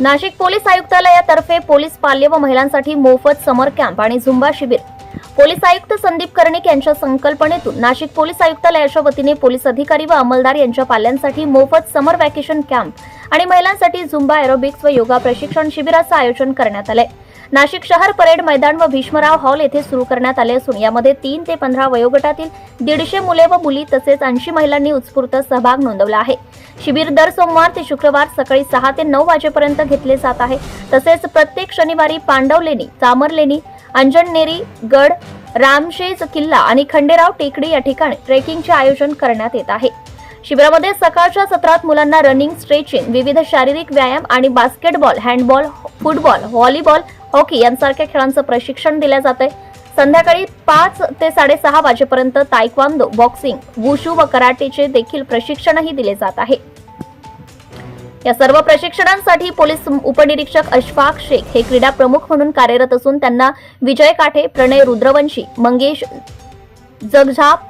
Nashik police आयुक्तालयातर्फे police पाल्य व महिलांसाठी मोफत समर कॅम्प आणि झुंबा शिबिर. पोलीस आयुक्त संदीप कर्णिक यांच्या संकल्पनेतून नाशिक पोलीस आयुक्तालयाच्या वतीने पोलीस अधिकारी व अंमलदार यांच्या पाल्यांसाठी मोफत समर वॅकेशन कॅम्प आणि महिलांसाठी झुंबा एरोबिक्स व योगा प्रशिक्षण शिबिराचं आयोजन करण्यात आलंय. नाशिक शहर परेड मैदान व भीष्मराव हॉल येथे सुरू करण्यात आले असून यामध्ये तीन ते पंधरा वयोगटातील दीडशे मुले व मुली तसेच ऐंशी महिलांनी उत्स्फूर्त सहभाग नोंदवला आहे. शिबिर दर सोमवार ते शुक्रवार सकाळी सहा ते नऊ वाजेपर्यंत घेतले जात आहे. तसेच प्रत्येक शनिवारी पांडवलेणी चामरलेणी अंजननेरी गड रामशेज किल्ला आणि खंडेराव टेकडी या ठिकाणी ट्रेकिंगचे आयोजन करण्यात येत आहे. शिबिरामध्ये सकाळच्या सत्रात मुलांना रनिंग स्ट्रेचिंग विविध शारीरिक व्यायाम आणि basketball handball football volleyball hockey यांसारख्या खेळांचं प्रशिक्षण दिलं जात आहे संध्याकाळी पाच ते साडेसहा वाजेपर्यंत तायक्वांदो बॉक्सिंग वुशू व कराटेचे देखील प्रशिक्षणही दिले जात आहे. या सर्व प्रशिक्षणांसाठी पोलीस उपनिरीक्षक अशफाक शेख हे क्रीडा प्रमुख म्हणून कार्यरत असून त्यांना विजय काठे प्रणय रुद्रवंशी मंगेश जगझाप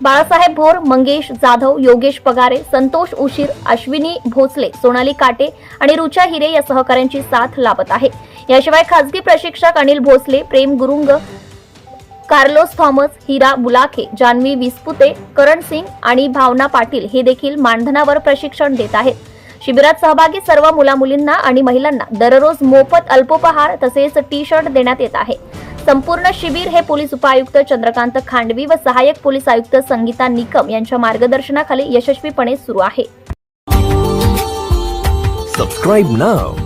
बाळासाहेब भोर मंगेश जाधव योगेश पगारे संतोष उशीर अश्विनी भोसले सोनाली काटे आणि रुचा हिरे या सहकाऱ्यांची साथ लाभत आहे. याशिवाय खासगी प्रशिक्षक अनिल भोसले प्रेम गुरुंग कार्लोस थॉमस हिरा बुलाखे जान्हवी विस्पुते करण सिंग आणि भावना पाटील हे देखील मानधनावर प्रशिक्षण देत आहेत. शिबिरात सहभागी सर्व मुलामुलींना आणि महिलांना दररोज मोफत अल्पोपहार तसेच टी शर्ट देण्यात येत आहे. संपूर्ण शिबिर हे पोलीस उपायुक्त चंद्रकांत खांडवी व सहाय्यक पोलीस आयुक्त संगीता निकम यांच्या मार्गदर्शनाखाली यशस्वीपणे सुरू आहे. Subscribe now